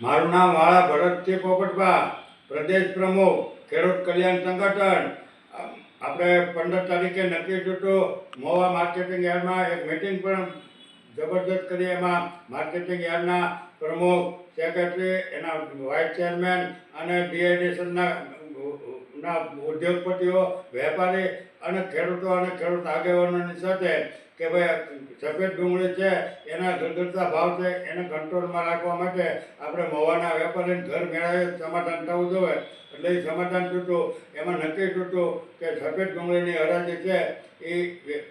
મારું નામ વાળા ભરતસિંહ પોપટભા, પ્રદેશ પ્રમુખ, ખેડૂત કલ્યાણ સંગઠન. આપણે પંદર તારીખે નક્કી થયું મોવા માર્કેટિંગ યાર્ડમાં એક મિટિંગ પણ જબરદસ્ત કરી. એમાં માર્કેટિંગ યાર્ડના પ્રમુખ સેક્રેટરી એના વાઇસ ચેરમેન અને ડીઆઈડીસનના ના ઉદ્યોગપતિઓ, વેપારી અને ખેડૂતો અને ખેડૂત આગેવાનોની સાથે કે ભાઈ સફેદ ડુંગળી છે, એના ગગડતા ભાવ છે, એને કંટ્રોલમાં રાખવા માટે આપણે મવાના વેપારીને ઘર મેળવે સમાધાન થવું જોઈએ. એટલે એ સમાધાન તૂટ્યું એમાં નક્કી તૂટ્યું કે સફેદ ડુંગળીની હરાજી છે એ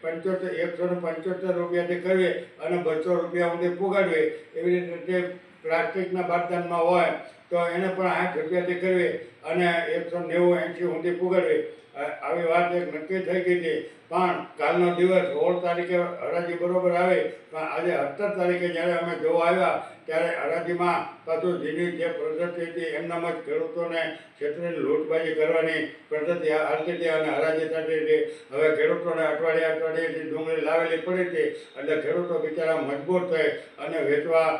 પંચોતેર, એકસો ને પંચોતેર રૂપિયાથી કરવી અને બસો રૂપિયા સુધી પુગાડવી. એવી રીતે પ્લાસ્ટિકના બારદાનમાં હોય તો એને પણ આઠ રૂપિયાથી કરવી અને એકસો નેવું એંશી સુધી પુગાડવી. આવી વાત એક નક્કી થઈ ગઈ હતી. પણ કાલનો દિવસ સોળ તારીખે હરાજી બરોબર આવે. પણ આજે સત્તર તારીખે જ્યારે અમે જોવા આવ્યા, ત્યારે હરાજીમાં પાછું જેની જે પદ્ધતિ હતી એમનામાં જ ખેડૂતોને ક્ષેત્રની લૂંટબાજી કરવાની પદ્ધતિ હાલતી હતી અને હરાજી થતી હતી. હવે ખેડૂતોને અઠવાડિયે અઠવાડિયેથી ડુંગળી લાવેલી પડી હતી. એટલે ખેડૂતો બિચારા મજબૂર થઈ અને વેચવા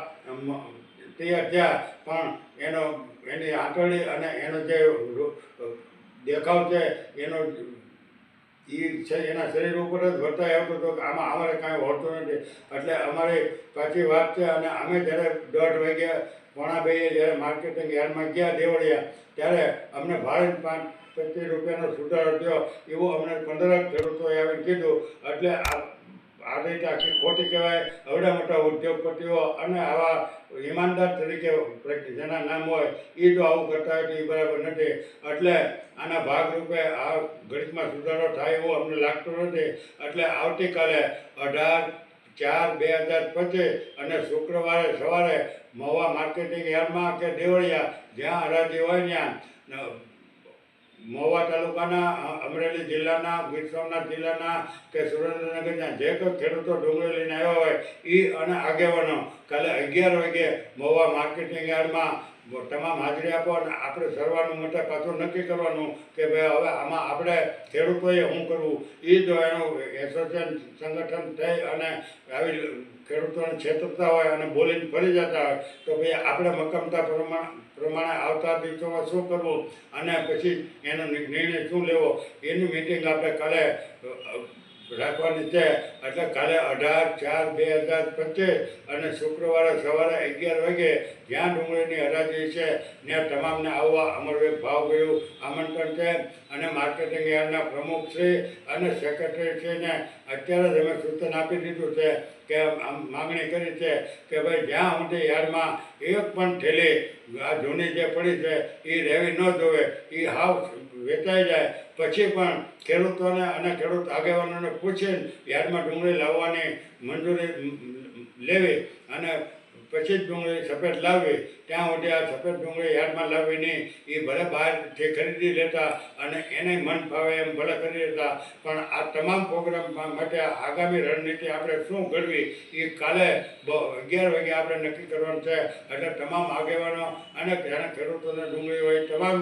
તૈયાર થયા, પણ એનો, એની આંટણી અને એનો જે દેખાવ છે, એનો એ છે, એના શરીર ઉપર જ વર્તાય આવતો હતો કે આમાં અમારે કાંઈ હોતું નથી. એટલે અમારી પાછી વાત છે અને અમે જ્યારે દોઢ વાગ્યા પોણા જ્યારે માર્કેટિંગ યાર્ડમાં ગયા દેવળિયા, ત્યારે અમને ભાડે પાંચ, પચીસ રૂપિયાનો સુધારો થયો. એવું અમને પંદર ખેડૂતોએ આવીને કીધું. એટલે આ આ રીતે આખી ખોટી કહેવાય અવડા મોટા ઉદ્યોગપતિઓ અને આવા ઈમાનદાર તરીકે જેના નામ હોય એ જો આવું કરતા હોય તો એ બરાબર નથી. એટલે આના ભાગરૂપે આ ગણિતમાં સુધારો થાય એવો અમને લાગતો નથી. એટલે આવતીકાલે અઢાર ચાર બે હજાર પચીસ અને શુક્રવારે સવારે મહુવા માર્કેટિંગ યાર્ડમાં કે દેવળિયા, જ્યાં હરાજી હોય ત્યાં મહુવા તાલુકાના અમરેલી જિલ્લાના, ગીર સોમનાથ જિલ્લાના કે સુરેન્દ્રનગરના જે કોઈ ખેડૂતો ડુંગળી લઈને આવ્યા હોય એ અને આગેવાનો કાલે અગિયાર વાગે મહુવા માર્કેટિંગ યાર્ડમાં તમામ હાજરી આપો અને આપણે સરવાનું માટે પાછું નક્કી કરવાનું કે ભાઈ હવે આમાં આપણે ખેડૂતોએ શું કરવું? એ જો એનું એસોસિએશન સંગઠન થઈ અને આવી ખેડૂતોને છેતરતા હોય અને બોલીને ફરી જતા હોય, તો ભાઈ આપણે મક્કમતા પ્રમાણે પ્રમાણે આવતા દિવસોમાં શું કરવું? અને પછી એનો નિર્ણય શું લેવો? એની મિટિંગ આપણે કાલે રાખવાની છે. એટલે કાલે અઢાર, ચાર, બે હજાર પચીસ અને શુક્રવારે સવારે અગિયાર વાગે જ્યાં ડુંગળીની હરાજી છે, ત્યાં તમામને આવવા અમરવેગ ભાવભાઈઓ આમંત્રણ છે. અને માર્કેટિંગ યાર્ડના પ્રમુખ છે અને સેક્રેટરી શ્રીને અત્યારે જ અમે સૂચન આપી દીધું છે કે માગણી કરી છે કે ભાઈ જ્યાં સુધી યાર્ડમાં એક પણ થેલી આ જૂની જે પડી છે એ રહેવી ન જોવે એ હાવ વેચાઈ જાય પછી પણ ખેડૂતોને અને ખેડૂત આગેવાનોને પૂછે યાર્ડમાં ડુંગળી લાવવાની મંજૂરી લેવી અને પછી જ ડુંગળી સફેદ લાવવી. ત્યાં સુધી આ સફેદ ડુંગળી યાર્ડમાં લાવવી નહીં. એ ભલે બહારથી ખરીદી લેતા અને એને મન ફાવે એમ ભલે કરી લેતા. પણ આ તમામ પ્રોગ્રામ માટે આગામી રણનીતિ આપણે શું ઘડવી, એ કાલે અગિયાર વાગે આપણે નક્કી કરવાનું છે. એટલે તમામ આગેવાનો અને જ્યારે ખેડૂતોને ડુંગળી હોય, તમામ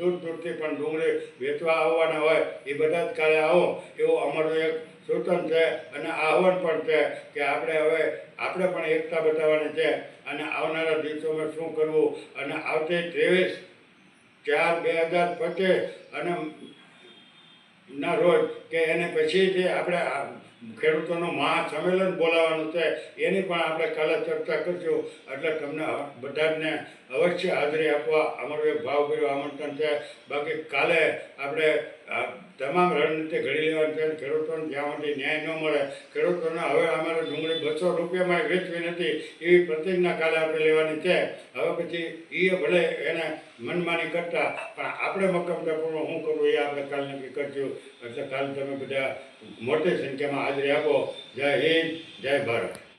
દૂર દૂરથી પણ ડુંગળી વેચવા આવવાના હોય, એ બધા જ કાલે આવો. એવું અમારું એક સૂચન છે અને આહવાન પણ છે કે આપણે હવે, આપણે પણ એકતા બતાવવાની છે અને આવનારા દિવસોમાં શું કરવું? અને આવતી ત્રેવીસ ચાર બે હજાર પચીસ અને ના રોજ કે એને પછી જે આપણે ખેડૂતોનું મહાસંમેલન બોલાવવાનું છે, એની પણ આપણે કાલે ચર્ચા કરશું. એટલે તમને બધાને અવશ્ય હાજરી આપવા અમારું એક ભાવભર્યું આમંત્રણ છે. બાકી કાલે આપણે તમામ રણનીતિ ઘડી લેવાની છે ખેડૂતોને જ્યાં ન્યાય ન મળે, ખેડૂતોને હવે અમારે ડુંગળી બસો રૂપિયામાં વેચવી નથી, એવી પ્રતિજ્ઞા કાલે આપણે લેવાની છે. હવે પછી એ ભલે એને મનમાની કરતા, પણ આપણે મક્કમતાપૂર્વક શું કરવું એ આપણે કાલ નક્કી કરજો એટલે કાલ તમે બધા મોટી સંખ્યામાં હાજરી આપો જય હિન્દ જય ભારત.